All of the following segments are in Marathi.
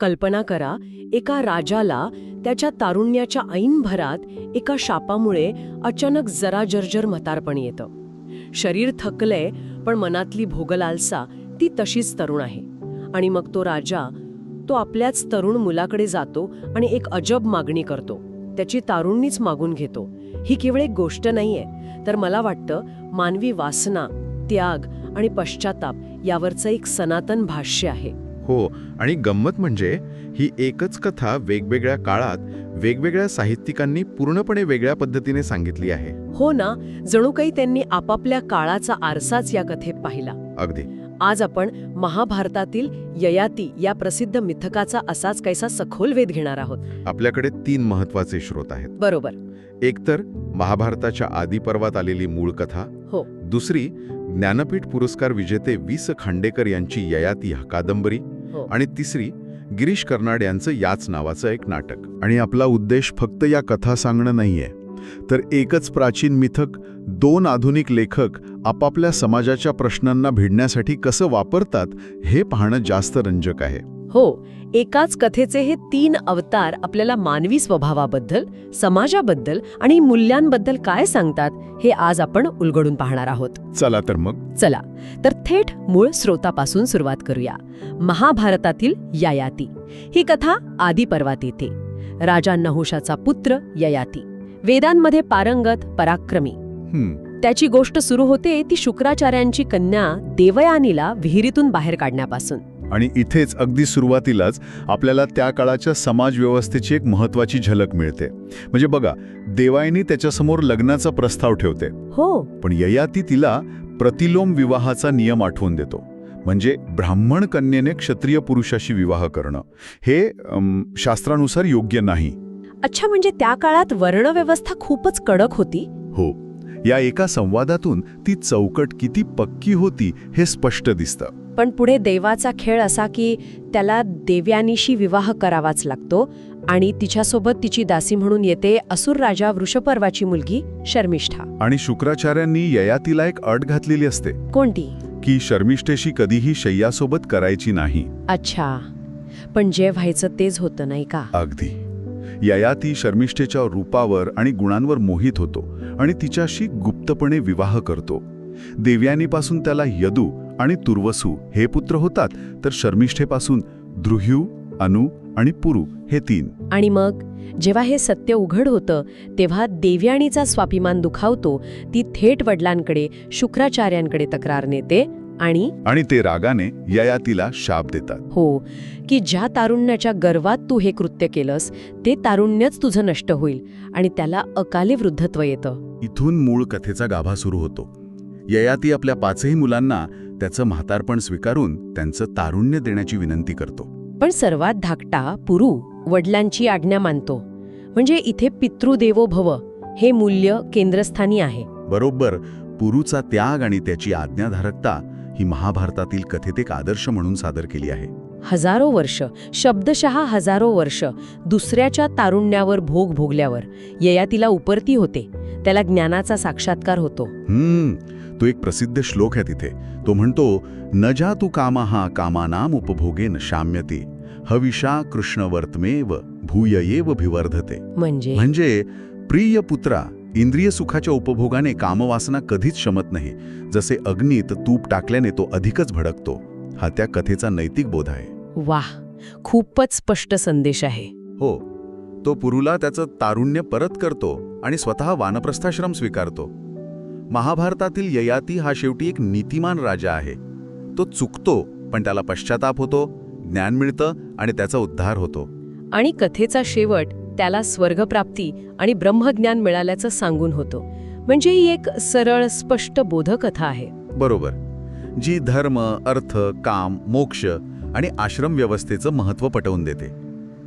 कल्पना करा एका राजाला त्याच्या तारुण्याच्या ऐनभरात एका शापामुळे अचानक जरा जर्जर म्हातारपण येतं. शरीर थकलंय पण मनातली भोगलालसा ती तशीच तरुण आहे. आणि मग तो राजा तो आपल्याच तरुण मुलाकडे जातो आणि एक अजब मागणी करतो. त्याची तारुणीच मागून घेतो. ही केवळ एक गोष्ट नाहीये तर मला वाटतं मानवी वासना त्याग आणि पश्चाताप यावरचं एक सनातन भाष्य आहे. हो आणि गंमत म्हणजे ही एकच कथा वेगवेगळ्या काळात वेगवेगळ्या साहित्यिकांनी पूर्णपणे वेगळ्या पद्धतीने सांगितली आहे. हो ना जणू काही त्यांनी आपापल्या काळाचा आरसाच या कथेत पाहिला. अगदी. आज आपण महाभारतातील ययाती या प्रसिद्ध मिथकाचा असाच कैसा सखोल वेध घेणार आहोत. आपल्याकडे तीन महत्त्वाचे स्रोत आहेत. बरोबर. एकतर महाभारताच्या आदिपर्वात आलेली मूळ कथा. हो. दुसरी ज्ञानपीठ पुरस्कार विजेते वि स खांडेकर यांची ययाती हा कादंबरी. हो. आणि तिसरी गिरीश कर्नाड यांचं याच नावाचं एक नाटक. आणि आपला उद्देश फक्त या कथा सांगणं नाहीये. तर एकच प्राचीन मिथक दोन आधुनिक लेखक आपापल्या समाजाच्या प्रश्नांना भिडण्यासाठी कसं वापरतात हे पाहणं जास्त रंजक आहे. हो एकाच कथेचे हे तीन अवतार आपल्याला मानवी स्वभावाबद्दल समाजाबद्दल आणि मूल्यांबद्दल काय सांगतात हे आज आपण उलगडून पाहणार आहोत. चला तर मग. चला तर थेट मूळ स्रोतापासून सुरुवात करूया. महाभारतातील ययाती. ही कथा आदिपर्वात येते. राजा नहुषाचा पुत्र ययाती. वेदांमध्ये पारंगत पराक्रमी. त्याची गोष्ट सुरू होते ती शुक्राचार्यांची कन्या देवयानीला विहिरीतून बाहेर काढण्यापासून. आणि इथेच अगदी सुरुवातीलाच आपल्याला त्या काळाच्या समाजव्यवस्थेची एक महत्वाची झलक मिळते. म्हणजे बघा देवायनी त्याच्यासमोर लग्नाचा प्रस्ताव ठेवते. हो. पण ययाती तिला प्रतिलोम विवाहाचा नियम आठवून देतो. म्हणजे ब्राह्मण कन्येने क्षत्रिय पुरुषाशी विवाह करणं. हे शास्त्रानुसार योग्य नाही. अच्छा म्हणजे त्या काळात वर्णव्यवस्था खूपच कडक होती? हो. या एका संवादातून ती चौकट किती पक्की होती हे स्पष्ट दिसतं. पण पुढे देवाचा खेळ असा की त्याला देव्यानीशी विवाह करावाच लागतो आणि तिच्यासोबत तिची दासी म्हणून येते असुर राजा वृषपर्वाची मुलगी शर्मिष्ठा. आणि शुक्राचार्यांनी ययातीला एक अट घातलेली असते. कोणती? की शर्मिष्ठेशी कधीही शय्यासोबत करायची नाही. अच्छा. पण जे व्हायचं तेच होतं नाही का? अगदी. ययाती शर्मिष्ठेच्या रूपावर आणि गुणांवर मोहित होतो आणि तिच्याशी गुप्तपणे विवाह करतो. देव्यानीपासून त्याला यदू आणि तुर्वसू हे पुत्र होतात तर शर्मिष्ठेपासून द्रुह्यू अनु आणि पुरु हे तीन. आणि मग जेव्हा हे सत्य उघड होतं तेव्हा देव्याणीचा स्वाभिमान दुखावतो ती थेट वडिलांकडे शुक्राचार्यांकडे तक्रार नेते आणि आणि ते रागाने ययातीला शाप देतात. हो की ज्या तारुण्याच्या गर्वात तू हे कृत्य केलंस ते तारुण्यच तुझं नष्ट होईल आणि त्याला अकाली वृद्धत्व येतं. इथून मूळ कथेचा गाभा सुरू होतो. ययाती आपल्या पाचही मुलांना त्याचं म्हातारपण स्वीकारून त्यांचं तारुण्य देण्याची विनंती करतो. पण सर्वात धाकटा पुरू वडिलांची आज्ञा मानतो. म्हणजे इथे पितृदेवो भव हे मूल्य केंद्रस्थानी आहे. बरोबर पुरूचा त्याग आणि त्याची आज्ञाधारकता ही महाभारतातील कथेत एक आदर्श म्हणून सादर केली आहे. हजारो वर्ष शब्दशः हजारो वर्ष दुसऱ्याच्या तारुण्यावर भोग भोगल्यावर ययातीला उपरती होते. त्याला ज्ञानाचा साक्षात्कार होतो. हम्म तो एक प्रसिद्ध श्लोक आहे तिथे. तो म्हणतो न जा तू कामहा कामानाम उपभोगेन शाम्यते. हविषा कृष्णवर्तमेव भूययेव भिवर्धते. म्हणजे? म्हणजे प्रिय पुत्रा इंद्रिय सुखाच्या उपभोगाने कामवासना कधीच शमत नाही. जसे अग्नीत तूप टाकल्याने तो अधिकच भडकतो. हा त्या कथेचा नैतिक बोध आहे. वाह! खूपच स्पष्ट संदेश आहे. हो. तो पुरुला त्याचं तारुण्य परत करतो आणि स्वतः वानप्रस्थाश्रम स्वीकारतो. महाभारतातील ययाती हा शेवटी एक नीतिमान राजा आहे. तो चुकतो पण त्याला पश्चाताप होतो ज्ञान मिळतं आणि त्याचा उद्धार होतो. आणि कथेचा शेवट त्याला स्वर्गप्राप्ती आणि ब्रह्मज्ञान मिळाल्याचं सांगून होतो. म्हणजे ही एक सरळ स्पष्ट बोधकथा आहे. बरोबर. जी धर्म अर्थ काम मोक्ष आणि आश्रम व्यवस्थेचं महत्त्व पटवून देते.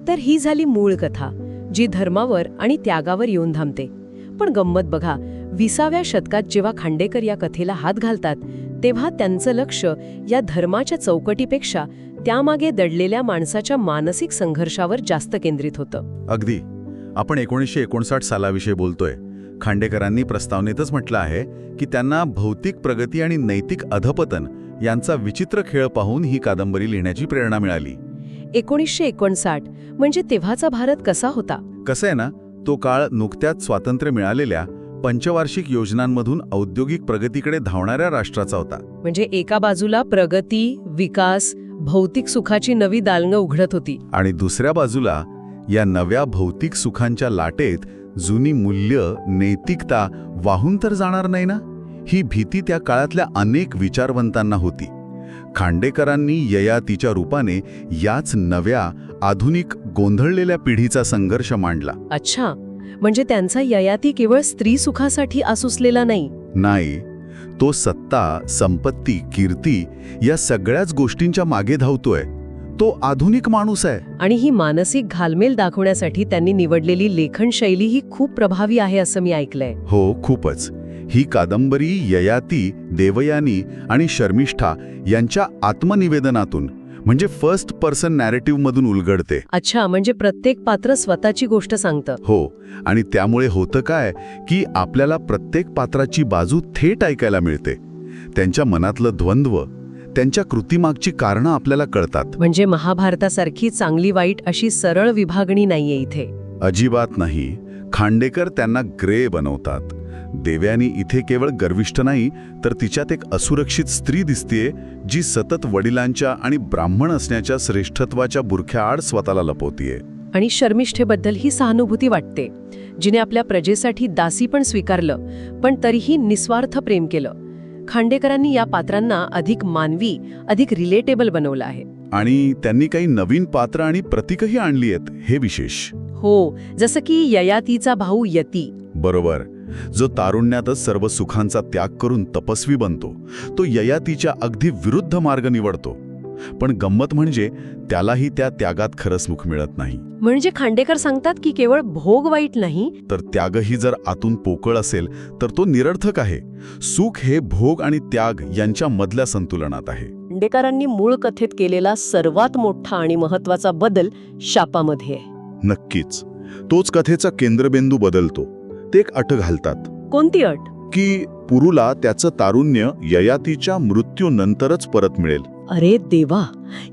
तर ही झाली मूळ कथा जी धर्मावर आणि त्यागावर येऊन थांबते. पण गंमत बघा विसाव्या शतकात जेव्हा खांडेकर या कथेला हात घालतात तेव्हा त्यांचं लक्ष या धर्माच्या चौकटीपेक्षा त्यामागे दडलेल्या माणसाच्या मानसिक संघर्षावर जास्त केंद्रित होतं. अगदी. आपण एकोणीसशे एकोणसाठ सालाविषयी बोलतोय. खांडेकरांनी प्रस्तावनेतच म्हटलं आहे की त्यांना भौतिक प्रगती आणि नैतिक अधपतन यांचा विचित्र खेळ पाहून ही कादंबरी लिहिण्याची प्रेरणा मिळाली. एकोणीसशे एकोणसाठ म्हणजे तेव्हाचा भारत कसा होता? कसं आहे ना? तो काळ नुकत्याच स्वातंत्र्य मिळालेल्या पंचवार्षिक योजनांमधून औद्योगिक प्रगतीकडे धावणाऱ्या राष्ट्राचा होता. म्हणजे एका बाजूला प्रगती विकास भौतिक सुखाची नवी दालनं उघडत होती. आणि दुसऱ्या बाजूला या नव्या भौतिक सुखांच्या लाटेत जुनी मूल्य नैतिकता वाहून तर जाणार नाही ना? ही भीती त्या काळातल्या अनेक विचारवंतांना होती. खांडेकरांनी ययातीच्या रूपाने याच नव्या आधुनिक गोंधळलेल्या पिढीचा संघर्ष मांडला. अच्छा. म्हणजे त्यांचा ययाती केवळ स्त्री सुखासाठी आसुसलेला नाही. नाही तो सत्ता संपत्ती कीर्ती या सगळ्याच गोष्टींच्या मागे धावतोय. तो आधुनिक माणूस आहे. आणि ही मानसिक घालमेल दाखवण्यासाठी त्यांनी निवडलेली लेखन शैली ही खूप प्रभावी आहे असं मी ऐकलंय. हो खूपच. ही कादंबरी ययाती देवयानी आणि शर्मिष्ठा यांच्या आत्मनिवेदनातून म्हणजे फर्स्ट पर्सन नॅरेटिव्हमधून उलगडते. अच्छा म्हणजे प्रत्येक पात्र स्वतःची गोष्ट सांगतं. हो आणि त्यामुळे होतं काय की आपल्याला प्रत्येक पात्राची बाजू थेट ऐकायला मिळते. त्यांच्या मनातलं द्वंद्व त्यांच्या कृतीमागची कारणं आपल्याला कळतात. म्हणजे महाभारतासारखी चांगली वाईट अशी सरळ विभागणी नाहीये इथे. अजिबात नाही. खांडेकर त्यांना ग्रे बनवतात. देव्यानी इथे केवळ गर्विष्ठ नाही तर तिच्यात एक असुरक्षित स्त्री दिसतेय जी सतत वडिलांच्या आणि ब्राह्मण असण्याच्या श्रेष्ठत्वाच्या बुरख्याआड स्वतःला लपवतीये. आणि शर्मिष्ठेबद्दल ही सहानुभूती वाटते. जिने आपल्या प्रजेसाठी दासी पण स्वीकारलं पण तरीही निस्वार्थ प्रेम केलं. खांडेकरांनी या पात्रांना अधिक मानवी अधिक रिलेटेबल बनवलं आहे. आणि त्यांनी काही नवीन पात्र आणि प्रतीकही आणली आहेत हे विशेष. हो जसं की ययातीचा भाऊ यती. बरोबर. जो तारुण्यातच सर्व सुखांचा त्याग करून तपस्वी बनतो तो ययातीच्या अगदी विरुद्ध मार्ग निवडतो. पण गंमत म्हणजे त्यालाही त्या त्यागात खरं सुख मिळत नाही. म्हणजे खांडेकर सांगतात की केवळ भोग वाईट नाही. तर त्यागही जर आतून पोकळ असेल तर तो निरर्थक आहे. सुख हे भोग आणि त्याग यांच्या मधल्या संतुलनात आहे. खांडेकरांनी मूळ कथेत केलेला सर्वात मोठा आणि महत्त्वाचा बदल शापामध्ये आहे. नक्कीच. तोच कथेचा केंद्रबिंदू बदलतो. ते एक अट घालतात. कोणती अट? की पुरुला त्याचं तारुण्य ययातीच्या मृत्यूनंतरच परत मिळेल. अरे देवा!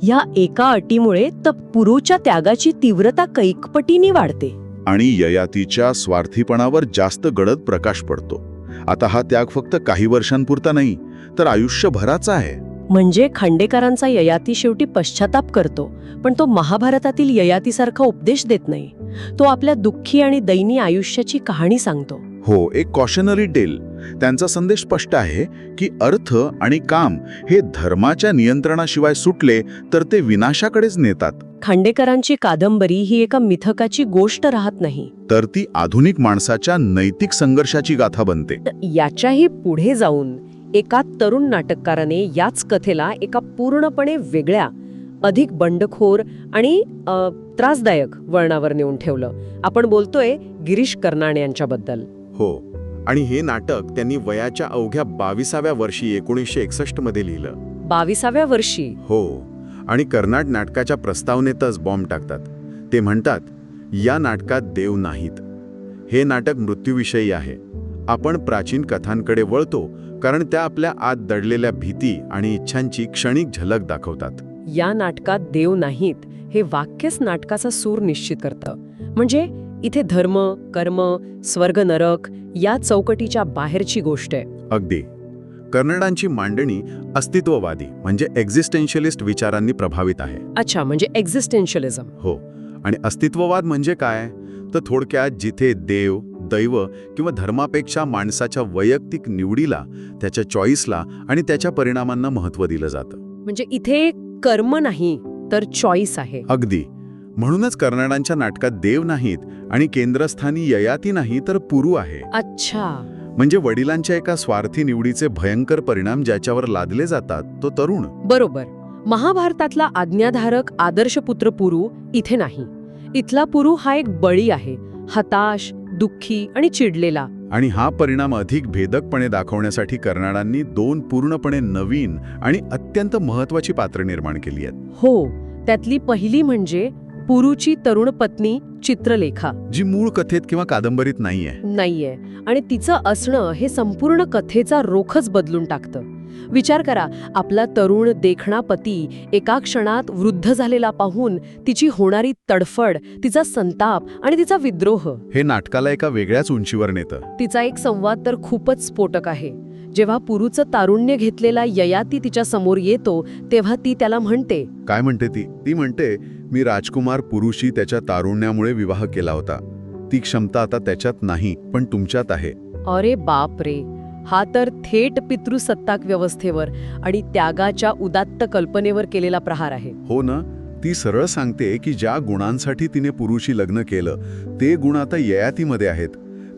या एका अटीमुळे तर पुरुच्या त्यागाची तीव्रता कैकपटीने वाढते. आणि ययातीच्या स्वार्थीपणावर जास्त गडद प्रकाश पडतो. आता हा त्याग फक्त काही वर्षांपुरता नाही तर आयुष्यभराचा आहे. म्हणजे खांडेकरांचा ययाती शेवटी पश्चाताप करतो पण तो महाभारतातील ययातीसारखा उपदेश देत नाही. तो आपल्या दुःखी आणि दैनी आयुष्याची कहाणी सांगतो. हो एक कॉशनरी टेल त्यांचा संदेश स्पष्ट आहे की अर्थ आणि काम हे धर्माच्या नियंत्रणाशिवाय सुटले तर ते विनाशाकडेच नेतात. खांडेकरांची कादंबरी ही एका मिथकाची गोष्ट राहत नाही. तर ती आधुनिक माणसाच्या नैतिक संघर्षाची गाथा बनते. याच्याही पुढे जाऊन एका तरुण नाटककाराने याच कथेला एका पूर्णपणे वेगळ्या अधिक बंडखोर आणि त्रासदायक वळणावर नेऊन ठेवलं. आपण बोलतोय गिरीश कर्नाड यांच्याबद्दल. हो. आणि हे नाटक त्यांनी वयाच्या अवघ्या बावीसाव्या वर्षी एकोणीसशे एकसष्टमध्ये लिहिलं. बावीसाव्या वर्षी? हो. आणि कर्नाट नाटकाच्या प्रस्तावनेतच बॉम्ब टाकतात. ते म्हणतात या नाटकात देव नाहीत. हे नाटक मृत्यूविषयी आहे. आपण प्राचीन कथांकडे वळतो कारण त्या आपल्या आत दडलेल्या भीती आणि इच्छांची क्षणिक झलक दाखवतात. या नाटकात देव नाहीत हे वाक्यच नाटकाचा सूर निश्चित करतं. म्हणजे इथे धर्म कर्म स्वर्ग नरक या चौकटीच्या बाहेरची गोष्ट आहे. अगदी. कर्नाडांची मांडणी अस्तित्ववादी म्हणजे एक्झिस्टेन्शियलिस्ट विचारांनी प्रभावित आहे. अच्छा म्हणजे एक्झिस्टेन्शियलिझम हो. आणि अस्तित्ववाद म्हणजे काय? तर थोडक्यात जिथे देव दैव किंवा धर्मापेक्षा माणसाच्या वैयक्तिक निवडीला त्याच्या चॉईसला आणि त्याच्या परिणामांना महत्त्व दिलं जातं. म्हणजे इथे कर्म नाही तर चॉईस आहे. अगदी. म्हणूनच कर्नाडांच्या नाटकात देव नाहीत आणि केंद्रस्थानी ययाती नाही तर पुरू आहे. अच्छा. म्हणजे वडिलांच्या एका स्वार्थी निवडीचे भयंकर परिणाम ज्याच्यावर लादले जातात तो तरुण. बरोबर. महाभारतातला आज्ञाधारक आदर्श पुत्र पुरू इथे नाही. इथला पुरू हा एक बळी आहे. हताश दुःखी आणि चिडलेला. आणि हा परिणाम अधिक भेदकपणे दाखवण्यासाठी कर्नाडांनी दोन पूर्णपणे नवीन आणि अत्यंत महत्वाची पात्र निर्माण केली आहेत. हो त्यातली पहिली म्हणजे पुरूची तरुण पत्नी चित्रलेखा. जी मूळ कथेत किंवा कादंबरीत नाहीये. नाहीये. आणि तिचं असणं हे संपूर्ण कथेचा रोखच बदलून टाकतं. विचार करा आपला तरुण देखणा पती एका क्षणात वृद्ध झालेला पाहून तिची होणारी तडफड तिचा संताप आणि तिचा विद्रोह हे नाटकाला एका वेगळ्याच उंचीवर नेतं. तिचा एक संवाद तर खूपच स्फोटक आहे. जेव्हा पुरूचं तारुण्य घेतलेला ययाती तिच्या समोर येतो तेव्हा ती त्याला म्हणते काय म्हणते ती? ती म्हणते मी राजकुमार पुरुषी त्याच्या तारुण्यामुळे विवाह केला होता. ती क्षमता आता त्याच्यात नाही पण तुमच्यात आहे. अरे बाप रे! हा तर थेट पितृसत्ताक व्यवस्थेवर आणि त्यागाच्या उदात्त कल्पनेवर केलेला प्रहार आहे. हो ना? ती सरळ सांगते की ज्या गुणांसाठी तिने पुरुषी लग्न केलं ते गुण आता ययातीमध्ये आहेत.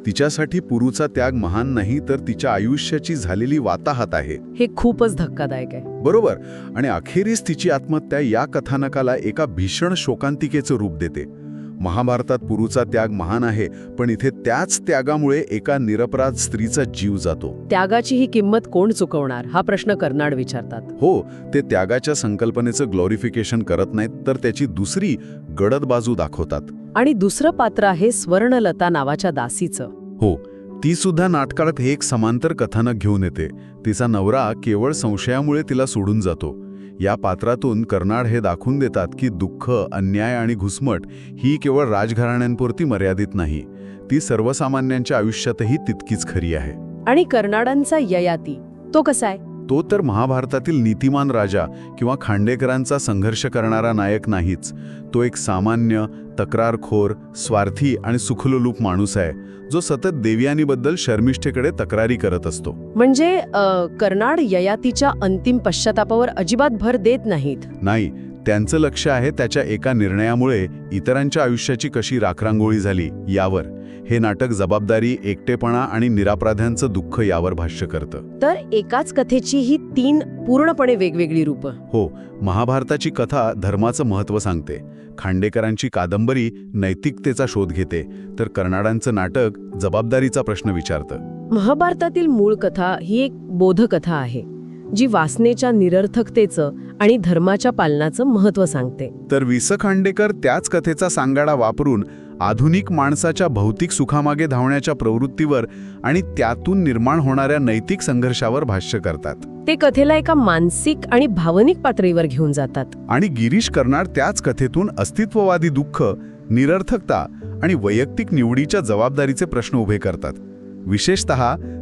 तिच्यासाठी पुरूचा त्याग महान नाही तर तिच्या आयुष्याची झालेली वाताहात आहे. हे खूपच धक्कादायक आहे. बरोबर. आणि अखेरीस तिची आत्महत्या या कथानकाला एका भीषण शोकांतिकेचं रूप देते. महाभारतात पुरूचा त्याग महान आहे पण इथे त्याच त्यागामुळे एका निरपराध स्त्रीचा जीव जातो. त्यागाची ही किंमत कोण चुकवणार? हा प्रश्न कर्नाड विचारतात. हो ते त्यागाच्या संकल्पनेचं ग्लोरिफिकेशन करत नाहीत तर त्याची दुसरी गडद बाजू दाखवतात. आणि दुसरं पात्र आहे स्वर्णलता नावाच्या दासीचं. हो ती सुद्धा नाटकात हे एक समांतर कथानक घेऊन येते. तिचा नवरा केवळ संशयामुळे तिला सोडून जातो. या पात्रातून कर्नाड हे दाखवून देतात की दुःख अन्याय आणि घुसमट ही केवळ राजघराण्यांपुरती मर्यादित नाही ती सर्वसामान्यांच्या आयुष्यातही तितकीच खरी आहे. आणि कर्नाडांचा ययाती तो कसा आहे? तो तर महाभारतातील नीतिमान राजा किंवा खांडेकरांचा संघर्ष करणारा नायक नाहीच. तो एक सामान्य तक्रारखोर स्वार्थी आणि सुखलोलूप माणूस आहे जो सतत देवयानीबद्दल शर्मिष्ठेकडे तक्रारी करत असतो. म्हणजे कर्नाड ययातीच्या अंतिम पश्चातापावर अजिबात भर देत नाहीत. नाही त्यांचं लक्ष आहे त्याच्या एका निर्णयामुळे इतरांच्या आयुष्याची कशी राखरांगोळी झाली यावर. हे नाटक जबाबदारी एकटेपणा आणि निरापराध्यांचं दुःख यावर भाष्य करतं. तर एकाच कथेची ही तीन पूर्णपणे वेगवेगळी रूपं. हो महाभारताची कथा धर्माचं महत्त्व सांगते. खांडेकरांची कादंबरी नैतिकतेचा शोध घेते तर कर्नाडांचं नाटक जबाबदारीचा प्रश्न विचारतं. महाभारतातील मूळ कथा ही एक बोधकथा आहे. जी वासनेच्या निरर्थकतेचं आणि धर्माच्या पालनाचं महत्त्व सांगते. तर वि स खांडेकर त्याच कथेचा सांगाडा वापरून आधुनिक माणसाच्या भौतिक सुखामागे धावण्याच्या प्रवृत्तीवर आणि त्यातून निर्माण होणाऱ्या नैतिक संघर्षावर भाष्य करतात. ते कथेला एका मानसिक आणि भावनिक पातळीवर घेऊन जातात. आणि गिरीश कर्नाड त्याच कथेतून अस्तित्ववादी दुःख निरर्थकता आणि वैयक्तिक निवडीच्या जबाबदारीचे प्रश्न उभे करतात. विशेषत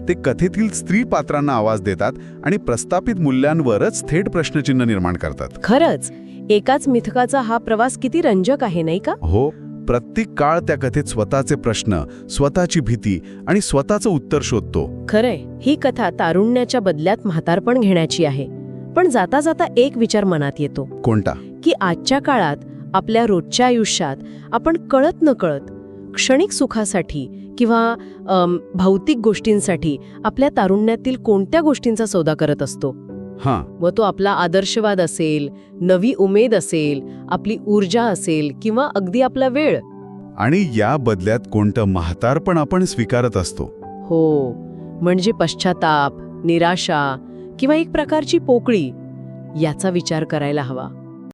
ते कथेतील स्त्री पात्रांना आवाज देतात आणि प्रस्थापित मूल्यांवरच थेट प्रश्नचिन्ह निर्माण करतात. खरंच एकाच मिथकाचा हा प्रवास किती रंजक आहे नाही का? हो प्रत्येक काळ त्या कथेत स्वतःचे प्रश्न स्वतःची भीती आणि स्वतःचं उत्तर शोधतो. खरंय ही कथा तारुण्याच्या बदल्यात म्हातारपण घेण्याची आहे. पण जाता जाता एक विचार मनात येतो. कोणता? की आजच्या काळात आपल्या रोजच्या आयुष्यात आपण कळत न कळत क्षणिक सुखासाठी किंवा भौतिक गोष्टींसाठी आपल्या तारुण्यातील कोणत्या गोष्टींचा सौदा करत असतो? हां. व तो आपला आदर्शवाद असेल नवी उमेद असेल आपली ऊर्जा असेल किंवा अगदी आपला वेळ? आणि या बदल्यात कोणतं म्हातारपण आपण स्वीकारत असतो. हो. म्हणजे पश्चाताप निराशा किंवा एक प्रकारची पोकळी याचा विचार करायला हवा.